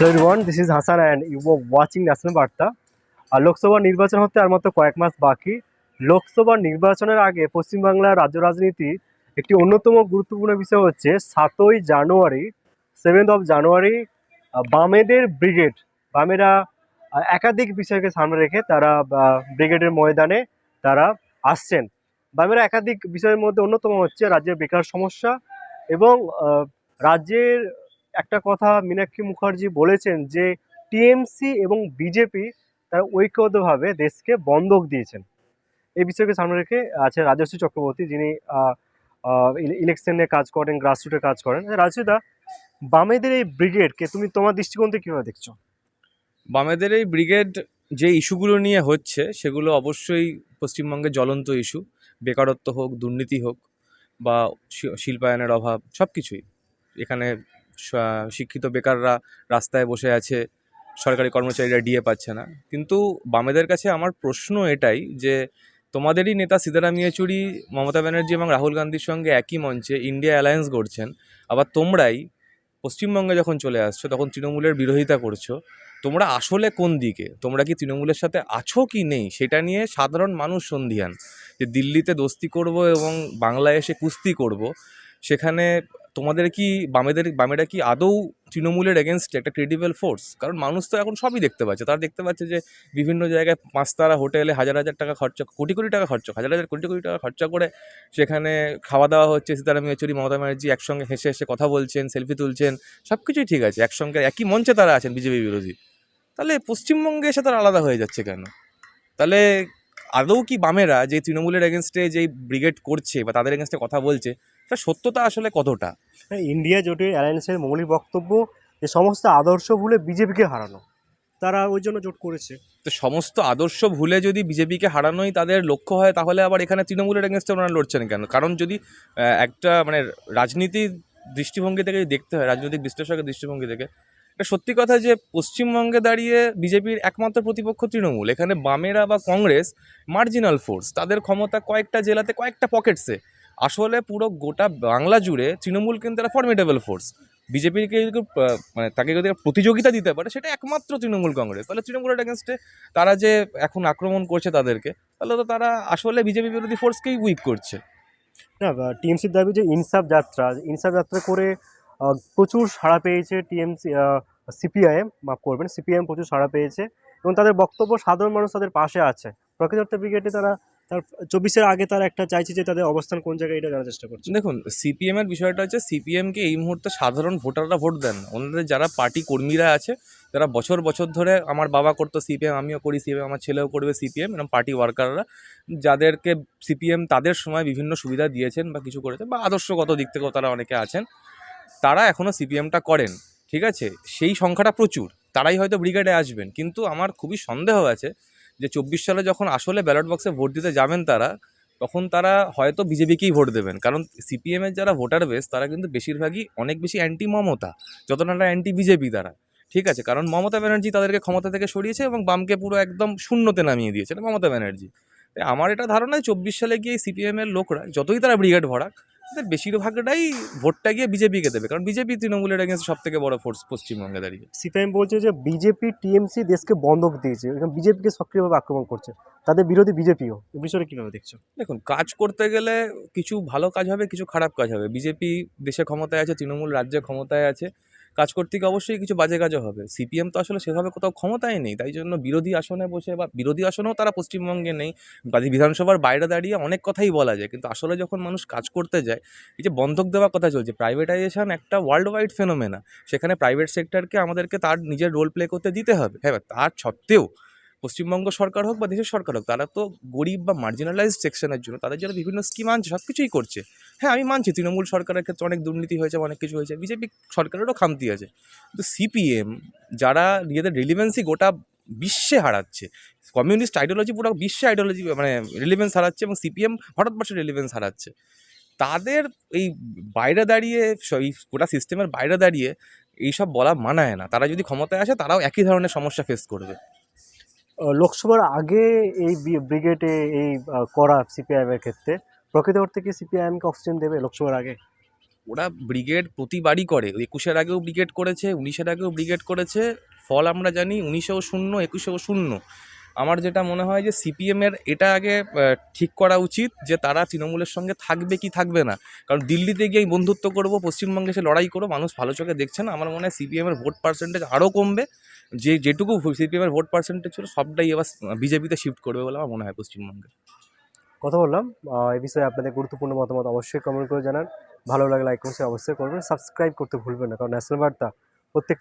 Hello everyone this is Hasan and you watching national Barta আর লোকসভা নির্বাচন হতে আর মাত্র কয়েক মাস বাকি। লোকসভা নির্বাচনের আগে পশ্চিমবাংলার রাজ্য রাজনীতি একটি অন্যতম গুরুত্বপূর্ণ বিষয় হচ্ছে সাতই জানুয়ারি সেভেন্থ অফ জানুয়ারি বামেদের ব্রিগেড বামেরা একাধিক বিষয়কে সামনে রেখে তারা ব্রিগেডের ময়দানে তারা আসছেন। বামেরা একাধিক বিষয়ের মধ্যে অন্যতম হচ্ছে রাজ্যের বেকার সমস্যা এবং রাজ্যের একটা কথা মীনাক্ষী মুখার্জি বলেছেন যে টিএমসি এবং বিজেপি তারা ঐক্যবদ্ধভাবে দেশকে বন্ধক দিয়েছেন। এই বিষয়কে সামনে রেখে আছে রাজশ্রী চক্রবর্তী, যিনি ইলেকশনে কাজ করেন গ্রাসরুটে কাজ করেন। রাজশ্রীদা বামেদের এই ব্রিগেডকে তুমি তোমার দৃষ্টিকোণ থেকে কীভাবে দেখছ? বামেদের এই ব্রিগেড যে ইস্যুগুলো নিয়ে হচ্ছে, সেগুলো অবশ্যই পশ্চিমবঙ্গের জ্বলন্ত ইস্যু। বেকারত্ব হোক, দুর্নীতি হোক বা শিল্পায়নের অভাব সব কিছুই এখানে শিক্ষিত বেকাররা রাস্তায় বসে আছে, সরকারি কর্মচারীরা ডিএ পাচ্ছে না। কিন্তু বামেদের কাছে আমার প্রশ্ন এটাই যে, তোমাদেরই নেতা সীতারাম ইয়েচুরি, মমতা ব্যানার্জি এবং রাহুল গান্ধীর সঙ্গে একই মঞ্চে ইন্ডিয়া অ্যালায়েন্স গড়ছেন, আবার তোমরাই পশ্চিমবঙ্গে যখন চলে আসছো, তখন তৃণমূলের বিরোধিতা করছ, তোমরা আসলে কোন দিকে? তোমরা কি তৃণমূলের সাথে আছো কি নেই? সেটা নিয়ে সাধারণ মানুষ সন্ধিয়ান যে দিল্লিতে দোস্তি করব এবং বাংলায় এসে কুস্তি করব, সেখানে তোমাদের কি, বামেদের, বামেরা কি আদৌ তৃণমূলের এগেনস্টে একটা ক্রেডিবল ফোর্স কারণ মানুষ তো এখন সবই দেখতে পাচ্ছে। তারা দেখতে পাচ্ছে যে বিভিন্ন জায়গায় পাঁচতারা হোটেলে হাজার হাজার টাকা খরচা, কোটি কোটি টাকা খরচা, হাজার হাজার, কোটি কোটি টাকা খরচা করে সেখানে খাওয়া দাওয়া হচ্ছে সীতারাম ইয়েচুরি, মমতা ব্যানার্জি একসঙ্গে হেসে হেসে কথা বলছেন সেলফি তুলছেন সব কিছুই ঠিক আছে। একসঙ্গে একই মঞ্চে তারা আছেন বিজেপি বিরোধী। তাহলে পশ্চিমবঙ্গে এসে তারা আলাদা হয়ে যাচ্ছে কেন? তাহলে আদৌ কি বামেরা যে তৃণমূলের এগেনস্টে যেই ব্রিগেড করছে বা তাদের এগেনস্টে কথা বলছে তার সত্যতা আসলে কতটা? ইন্ডিয়া জোটের অ্যালায়েন্সের মৌলিক বক্তব্য যে সমস্ত আদর্শ ভুলে বিজেপিকে হারানো তারা ওই জন্য জোট করেছে। তো সমস্ত আদর্শ ভুলে যদি বিজেপিকে হারানোই তাদের লক্ষ্য হয় তাহলে আবার এখানে তৃণমূলের এগেনস্টে ওনারা লড়ছেন কেন? কারণ যদি একটা মানে রাজনীতির দৃষ্টিভঙ্গি থেকে দেখতে হয় রাজনৈতিক বিশ্লেষকের দৃষ্টিভঙ্গি থেকে সত্যি কথা যে পশ্চিমবঙ্গে দাঁড়িয়ে বিজেপির একমাত্র প্রতিপক্ষ তৃণমূল, এখানে বামেরা বা কংগ্রেস মার্জিনাল ফোর্স তাদের ক্ষমতা কয়েকটা জেলাতে, কয়েকটা পকেটসে। আসলে পুরো গোটা বাংলা জুড়ে তৃণমূল কিন্তু একটা ফর্মিডেবল ফোর্স বিজেপিকে যদি মানে তাকে যদি প্রতিযোগিতা দিতে পারে, সেটা একমাত্র তৃণমূল কংগ্রেস। তাহলে তৃণমূলের এগেনস্টে তারা যে এখন আক্রমণ করছে তাদেরকে, তাহলে তো তারা আসলে বিজেপি বিরোধী ফোর্সকেই উইক করছে। না টিএমসির দাবি যে ইনসাফ যাত্রা ইনসাফ যাত্রা করে প্রচুর সাড়া পেয়েছে টিএমসি সিপিআইএম, মাফ করবেন, সিপিআইএম প্রচুর সাড়া পেয়েছে এবং তাদের বক্তব্য সাধারণ মানুষ তাদের পাশে আছে। প্রকৃত অর্থে ব্রিগেডে তারা, তার চব্বিশের আগে তারা একটা চাইছে যে তাদের অবস্থান কোন জায়গায় এটা জানার চেষ্টা করছে। দেখুন, সিপিএম এর বিষয়টা হচ্ছে সিপিএমকে এই মুহূর্তে সাধারণ ভোটাররা ভোট দেন ওনাদের যারা পার্টি কর্মীরা আছে, যারা বছর বছর ধরে আমার বাবা করতো সিপিএম, আমিও করি সিপিএম, আমার ছেলেও করবে সিপিএম এরকম পার্টি ওয়ার্কাররা, যাদেরকে সিপিএম তাদের সময় বিভিন্ন সুবিধা দিয়েছেন বা কিছু করেছেন বা আদর্শগত দিক থেকেও তারা অনেকে আছেন। তারা এখনও সিপিএমটা করেন, ঠিক আছে? সেই সংখ্যাটা প্রচুর, তারাই হয়তো ব্রিগেডে আসবেন। কিন্তু আমার খুবই সন্দেহ আছে যে চব্বিশ সালে যখন আসলে ব্যালট বক্সে ভোট দিতে যাবেন তারা, তখন তারা হয়তো বিজেপিকেই ভোট দেবেন। কারণ সিপিএমের যারা ভোটার বেস তারা কিন্তু বেশিরভাগই অনেক বেশি অ্যান্টি মমতা, যতটা না অ্যান্টি বিজেপি তারা, ঠিক আছে? কারণ মমতা ব্যানার্জি তাদেরকে ক্ষমতা থেকে সরিয়েছে এবং বামকে পুরো একদম শূন্যতে নামিয়ে দিয়েছে মমতা ব্যানার্জি। আমার এটা ধারণা চব্বিশ সালে গিয়ে সিপিএমের লোকরা, যতই তারা ব্রিগেড ভরাক তাদের বেশিরভাগটাই ভোটটা গিয়ে বিজেপিকে দেবে কারণ বিজেপি তৃণমূলের এগেন্স্ট সব থেকে বড় ফোর্স পশ্চিমবঙ্গে দাঁড়িয়ে। সিপিআইএম বলছে যে বিজেপি টিএমসি দেশকে বন্ধক দিয়েছে বিজেপিকে সক্রিয়ভাবে আক্রমণ করছে। তাদের বিরোধী বিজেপিও এ বিষয়ে কীভাবে দেখছ? দেখুন কাজ করতে গেলে কিছু ভালো কাজ হবে কিছু খারাপ কাজ হবে। বিজেপি দেশে ক্ষমতায় আছে তৃণমূল রাজ্যে ক্ষমতায় আছে। কাজ করতে গিয়ে অবশ্যই কিছু বাজে কাজও হবে। সিপিএম তো আসলে সেভাবে কোথাও ক্ষমতায় নেই, তাই জন্য বিরোধী আসনে বসে বা বিরোধী আসনেও তারা পশ্চিমবঙ্গে নেই। বিধানসভার বাইরে দাঁড়িয়ে অনেক কথাই বলা যায়, কিন্তু আসলে যখন মানুষ কাজ করতে যায়, এই যে বন্ধক দেওয়া কথা চলছে প্রাইভেটাইজেশন একটা ওয়ার্ল্ড ওয়াইড ফেনোমেনা সেখানে প্রাইভেট সেক্টরকে আমাদেরকে তার নিজের রোল প্লে করতে দিতে হবে। হ্যাঁ তার সত্ত্বেও পশ্চিমবঙ্গ সরকার হোক বা দেশের সরকার হোক, তারা তো গরিব বা মার্জিনালাইজড সেকশনের জন্য তাদের জন্য বিভিন্ন স্কিম আনছে সব কিছুই করছে। হ্যাঁ আমি মানছি তৃণমূল সরকারের ক্ষেত্রে অনেক দুর্নীতি হয়েছে অনেক কিছু হয়েছে। বিজেপি সরকারেরও খামতি আছে। কিন্তু সিপিএম যারা নিজেদের রিলিভেন্সি গোটা বিশ্বে হারাচ্ছে কমিউনিস্ট আইডিওলজি পুরো বিশ্বে আইডিওলজি মানে রিলিভেন্স হারাচ্ছে এবং সিপিএম ভারতবর্ষের রিলিভেন্স হারাচ্ছে। তাদের এই বাইরে দাঁড়িয়ে, এই গোটা সিস্টেমের বাইরে দাঁড়িয়ে এইসব বলা মানায় না। তারা যদি ক্ষমতায় আসে, তারাও একই ধরনের সমস্যা ফেস করবে। লোকসভার আগে এই ব্রিগেডে এই করা সিপিআইএম এর ক্ষেত্রে প্রকৃত অর্থে কি সিপিআইএমকে অক্সিজেন দেবে লোকসভার আগে? ওরা ব্রিগেড প্রতিবারই করে। একুশের আগেও ব্রিগেড করেছে, উনিশের আগেও ব্রিগেড করেছে। ফল আমরা জানি, উনিশেও শূন্য, একুশেও শূন্য। আমার যেটা মনে হয় যে সিপিএমের এটা আগে ঠিক করা উচিত যে তারা তৃণমূলের সঙ্গে থাকবে কি থাকবে না। কারণ দিল্লিতে গিয়ে বন্ধুত্ব করব, পশ্চিমবঙ্গে সে লড়াই করব, মানুষ ভালো চোখে দেখছে না। আমার মনে হয় সিপিএমের ভোট পার্সেন্টেজ আরও কমবে। যে যেটুকু সিপিএমের ভোট পার্সেন্টেজ ছিল, সবটাই এবার বিজেপিতে শিফট করবে বলে আমার মনে হয় পশ্চিমবঙ্গে। কথা বললাম। এই বিষয়ে আপনাদের গুরুত্বপূর্ণ মতামত অবশ্যই কমেন্ট করে জানান। ভালো লাগলে লাইক করছে অবশ্যই করবেন। সাবস্ক্রাইব করতে ভুলবেন না, কারণ ন্যাশনাল বার্তা প্রত্যেকটি